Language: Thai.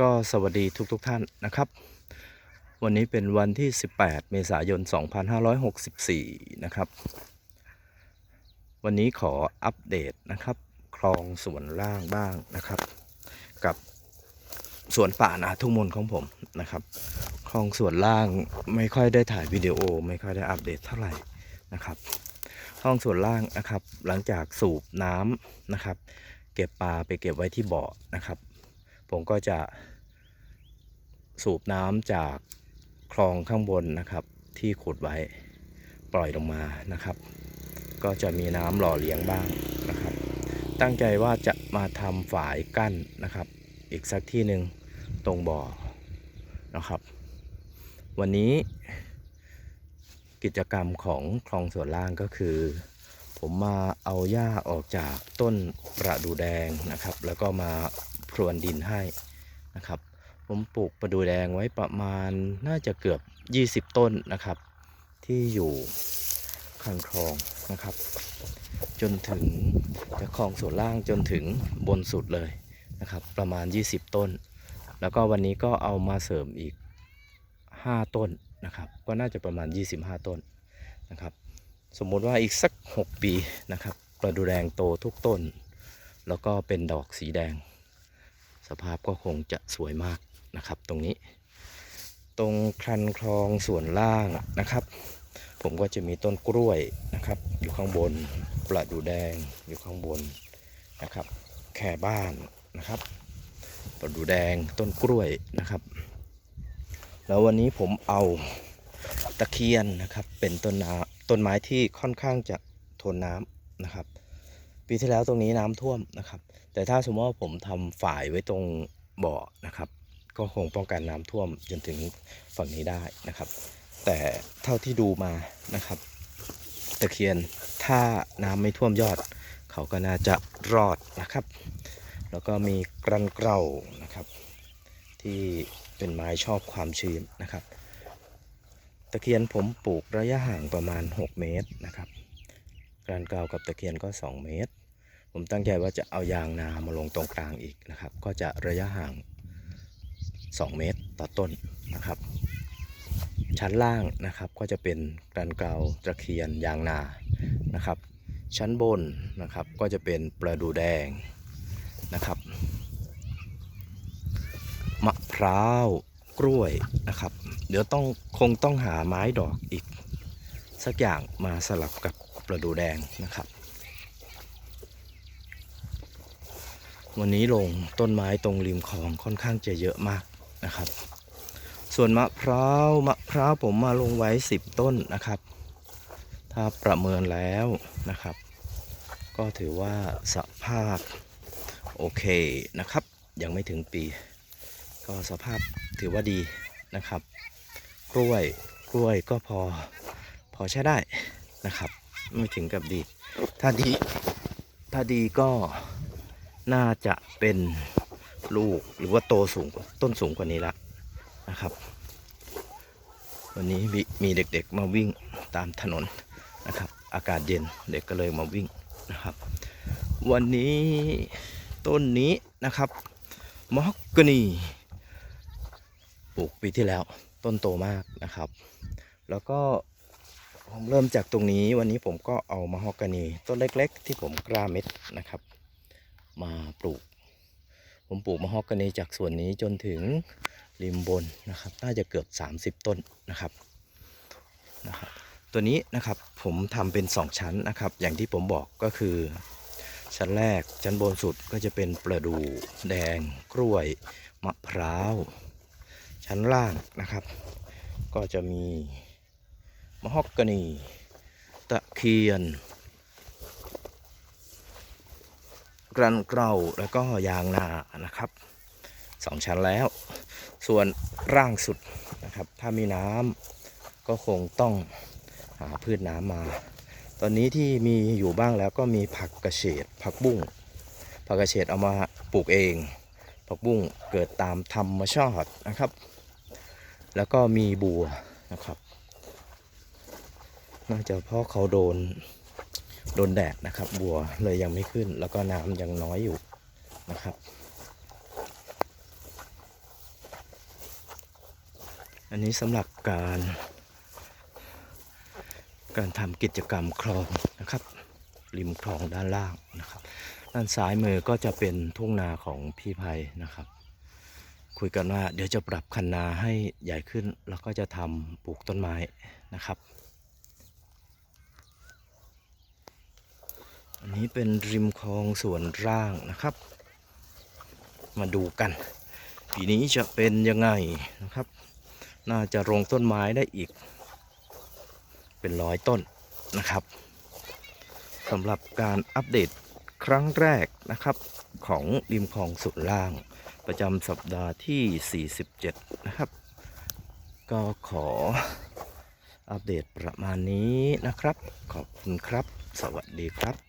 ก็สวัสดีทุกๆทท่านนะครับ วันนี้เป็นวันที่ 18 เมษายน 2564 นะครับ วันนี้ขออัปเดตนะครับคลองส่วนล่างบ้างนะครับ กับสวนป่านาทุ่งมนของผมนะครับ คลองส่วนล่างไม่ค่อยได้ถ่ายวิดีโอ ไม่ค่อยได้อัปเดตเท่าไหร่นะครับคลองส่วนล่างนะครับ หลังจากสูบน้ำนะครับ เก็บปลาไปเก็บไว้ที่บ่อนะครับ ผมก็จะสูบน้ำจากคลองข้างบนนะครับ ที่ขุดไว้ปล่อยลงมานะครับ ก็จะมีน้ำหล่อเลี้ยงบ้างนะครับ ตั้งใจว่าจะมาทำฝายกั้นนะครับ อีกสักที่หนึ่งตรงบ่อนะครับ วันนี้กิจกรรมของคลองส่วนล่างก็คือ ผมมาเอาหญ้าออกจากต้นประดูแดงนะครับ แล้วก็มา พรวนดินให้นะครับ ผมปลูกประดูแดงไว้ประมาณน่าจะเกือบ 20 ต้นนะครับ ที่อยู่ข้างคลองนะครับ จนถึงจะคลองส่วนล่างจนถึงบนสุดเลยนะครับ ประมาณ 20 ต้น แล้วก็วันนี้ก็เอามาเสริมอีก 5 ต้นนะครับ ก็น่าจะประมาณ 25 ต้นนะครับ สมมุติว่าอีกสัก 6 ปีนะครับ ประดูแดงโตทุกต้น แล้วก็เป็นดอกสีแดง สภาพก็คงจะสวยมากนะครับตรงนี้ ตรงคันคลองส่วนล่างนะครับ ผมก็จะมีต้นกล้วยนะครับ อยู่ข้างบนประดูแดงอยู่ข้างบนนะครับ แค่บ้านนะครับประดูแดงต้นกล้วยนะครับ แล้ววันนี้ผมเอาตะเคียนนะครับเป็นต้นนาต้นไม้ที่ค่อนข้างจะทนน้ำนะครับ ปีที่แล้วตรงนี้น้ำท่วมนะครับ แต่ถ้าสมมติว่าผมทำฝายไว้ตรงบ่อนะครับ ก็คงป้องกันน้ำท่วมจนถึงฝั่งนี้ได้นะครับ แต่เท่าที่ดูมานะครับตะเคียนถ้าน้ำไม่ท่วมยอด เขาก็น่าจะรอดนะครับ แล้วก็มีกรันเกลานะครับ ที่เป็นไม้ชอบความชื้นนะครับ ตะเคียนผมปลูกระยะห่างประมาณ 6 เมตรนะครับกรันเกลากับตะเคียนก็ 2 เมตร ผมตั้งใจว่าจะเอายางนามาลงตรงกลางอีกนะครับ ก็จะระยะห่าง 2 เมตรต่อต้นนะครับ ชั้นล่างนะครับก็จะเป็นกันเกลาตะเคียนยางนานะครับ ชั้นบนนะครับก็จะเป็นประดูแดงนะครับมะพร้าวกล้วยนะครับ เดี๋ยวต้องคงต้องหาไม้ดอกอีก สักอย่างมาสลับกับประดูแดงนะครับ วันนี้ลงต้นไม้ตรงริมคลองค่อนข้างจะเยอะมากนะครับ ส่วนมะพร้าวมะพร้าวผมมาลงไว้ 10 ต้นนะครับ ถ้าประเมินแล้วนะครับ ก็ถือว่าสภาพโอเคนะครับ ยังไม่ถึงปี ก็สภาพถือว่าดีนะครับ กล้วยกล้วยก็พอพอใช้ได้นะครับ ไม่ถึงกับดี ถ้าดี ถ้าดีก็ น่าจะเป็นลูกหรือว่าโตสูงกว่าต้นสูงกว่านี้ละนะครับ วันนี้มีมีเด็กๆมาวิ่งตามถนนนะครับ อากาศเย็นเด็กก็เลยมาวิ่งนะครับ วันนี้ต้นนี้นะครับมอกกนีปลูกปีที่แล้วต้นโตมากนะครับ แล้วก็ผมเริ่มจากตรงนี้วันนี้ผมก็เอามาฮอกกานีต้นเล็ก ๆ ที่ผมกล้าเม็ดนะครับ มาปลูก ผมปลูกมะฮอกกานีจากส่วนนี้จนถึงริมบนนะครับ น่าจะเกือบ 30 ต้นนะครับนะครับ ตัวนี้นะครับผมทำเป็น 2 ชั้นนะครับ อย่างที่ผมบอกก็คือ ชั้นแรกชั้นบนสุดก็จะเป็นประดูแดงกล้วยมะพร้าว ชั้นล่างนะครับ ก็จะมีมะฮอกกานี ตะเคียน กรันเกลาแล้วก็ยางนานะครับสองชั้นแล้ว ส่วนร่างสุดนะครับ ถ้ามีน้ำก็คงต้องหาพืชน้ำมา ตอนนี้ที่มีอยู่บ้างแล้วก็มีผักกระเฉดผักบุ้งผักกระเฉดเอามาปลูกเอง ผักบุ้งเกิดตามธรรมชาตินะครับ แล้วก็มีบัวนะครับ น่าจะเพราะเขาโดน โดนแดดนะครับ บัวเลยยังไม่ขึ้น แล้วก็น้ำยังน้อยอยู่นะครับ อันนี้สำหรับการการทำกิจกรรมคลองนะครับ ริมคลองด้านล่างนะครับ ด้านซ้ายมือก็จะเป็นทุ่งนาของพี่ภัยนะครับ คุยกันว่าเดี๋ยวจะปรับคันนาให้ใหญ่ขึ้น แล้วก็จะทำปลูกต้นไม้นะครับ อัน นี้เป็นริมคลองส่วนร่างนะครับ มาดูกัน ปีนี้จะเป็นยังไงนะครับ น่าจะลงต้นไม้ได้อีก เป็นร้อยต้นนะครับสำหรับการอัปเดตครั้งแรกนะครับของริมคลองสุดล่าง ประจำสัปดาห์ที่ 47 นะครับ ก็ขออัปเดตประมาณนี้นะครับ ขอบคุณครับ สวัสดีครับ